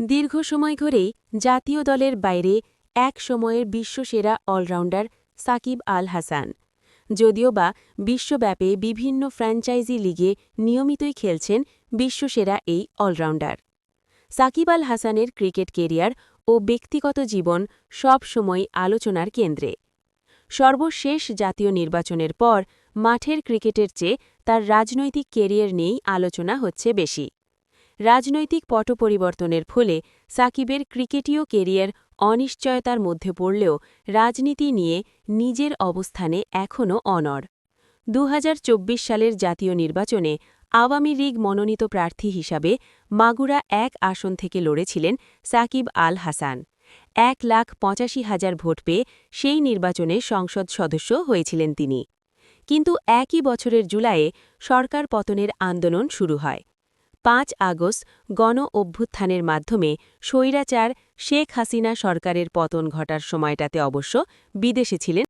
দীর্ঘ সময় ধরেই জাতীয় দলের বাইরে এক সময়ের বিশ্বসেরা অলরাউন্ডার সাকিব আল হাসান। যদিও বা বিশ্বব্যাপী বিভিন্ন ফ্র্যাঞ্চাইজি লিগে নিয়মিতই খেলছেন বিশ্বসেরা এই অলরাউন্ডার। সাকিব আল হাসানের ক্রিকেট কেরিয়ার ও ব্যক্তিগত জীবন সব সময় আলোচনার কেন্দ্রে। সর্বশেষ জাতীয় নির্বাচনের পর মাঠের ক্রিকেটের চেয়ে তার রাজনৈতিক কেরিয়ার নিয়েই আলোচনা হচ্ছে বেশি। রাজনৈতিক পট পরিবর্তনের ফলে সাকিবের ক্রিকেটীয় কেরিয়ার অনিশ্চয়তার মধ্যে পড়লেও রাজনীতি নিয়ে নিজের অবস্থানে এখনও অনড়। দু হাজার চব্বিশ সালের জাতীয় নির্বাচনে আওয়ামী লীগ মনোনীত প্রার্থী হিসাবে মাগুরা এক আসন থেকে লড়েছিলেন সাকিব আল হাসান। এক লাখ পঁচাশি হাজার ভোট পেয়ে সেই নির্বাচনে সংসদ সদস্য হয়েছিলেন তিনি। কিন্তু একই বছরের জুলাইয়ে সরকার পতনের আন্দোলন শুরু হয়। পাঁচ আগস্ট গণ অভ্যুত্থানের মাধ্যমে স্বৈরাচার শেখ হাসিনা সরকারের পতন ঘটার সময়টাতে অবশ্য বিদেশে ছিলেন